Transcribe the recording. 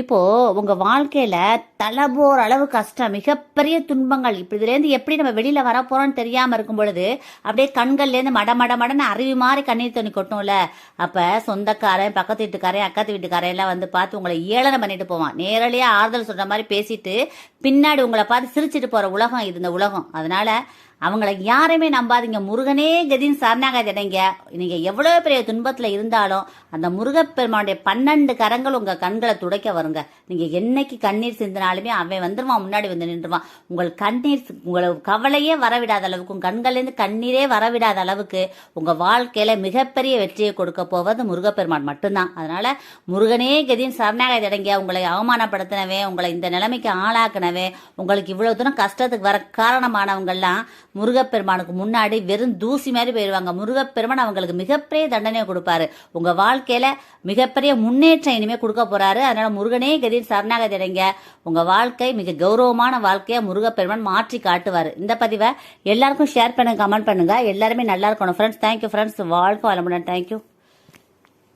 இப்போ உங்க வாழ்க்கையில தலபோர் அளவு கஷ்டம் மிகப்பெரிய துன்பங்கள். இப்படி இதுலேருந்து எப்படி நம்ம வெளியில வர போறோம்னு தெரியாம இருக்கும் பொழுது அப்படியே கண்கள்ல இருந்து மட மட மடன்னு அருவி மாதிரி கண்ணீர் தண்ணி கொட்டும்ல. அப்ப சொந்தக்காரன் பக்கத்து வீட்டுக்காரன் அக்கத்து வீட்டுக்காரன் எல்லாம் வந்து பார்த்து உங்களை ஏளனம் பண்ணிட்டு போவான். நேரடியா ஆறுதல் சொல்ற மாதிரி பேசிட்டு பின்னாடி உங்களை பார்த்து சிரிச்சிட்டு போற உலகம் இது இந்த உலகம். அதனால அவங்கள யாரையுமே நம்பாதீங்க. முருகனே கதின்னு அடைங்க நீங்க எவ்வளவு பெரிய துன்பத்துல இருந்தாலும் அந்த முருகப்பெருமானுடைய பன்னெண்டு கரங்கள் உங்க கண்களை துடைக்க வருங்க. நீங்க என்னைக்கு கண்ணீர் சிந்தினாலுமே அவன் வந்துருவான் முன்னாடி வந்து நின்றுவான் உங்கள் கண்ணீர் உங்களை கவலையே வரவிடாத அளவுக்கு உங்க கண்கள்லேருந்து கண்ணீரே வரவிடாத அளவுக்கு உங்க வாழ்க்கையில மிகப்பெரிய வெற்றியை கொடுக்க போவது முருகப்பெருமான் மட்டும்தான். அதனால முருகனே கதின்னு சரணாகதி அடைங்க உங்களை அவமானப்படுத்தினவே உங்களை இந்த நிலைமைக்கு ஆளாக்குனவே உங்களுக்கு இவ்வளவு தூரம் கஷ்டத்துக்கு வர காரணமானவங்கெல்லாம் முருகப்பெருமானுக்கு முன்னாடி வெறும் தூசி மாதிரி போயிடுவாங்க முருகப்பெருமான் அவங்களுக்கு மிகப்பெரிய தண்டனையை கொடுப்பாரு. உங்க வாழ்க்கையில மிகப்பெரிய முன்னேற்றம் இனிமே கொடுக்க போறாரு. அதனால முருகனே கதிர் சரணாகதி அடைங்க. உங்க வாழ்க்கை மிக கௌரவமான வாழ்க்கையை முருகப்பெருமான் மாற்றி காட்டுவார். இந்த பதிவை எல்லாருக்கும் ஷேர் பண்ணுங்க கமெண்ட் பண்ணுங்க. எல்லாருமே நல்லா இருக்கணும் ஃப்ரெண்ட்ஸ் தேங்க்யூ ஃப்ரெண்ட்ஸ் வாழ்க்கை வளமுடன். தேங்க்யூ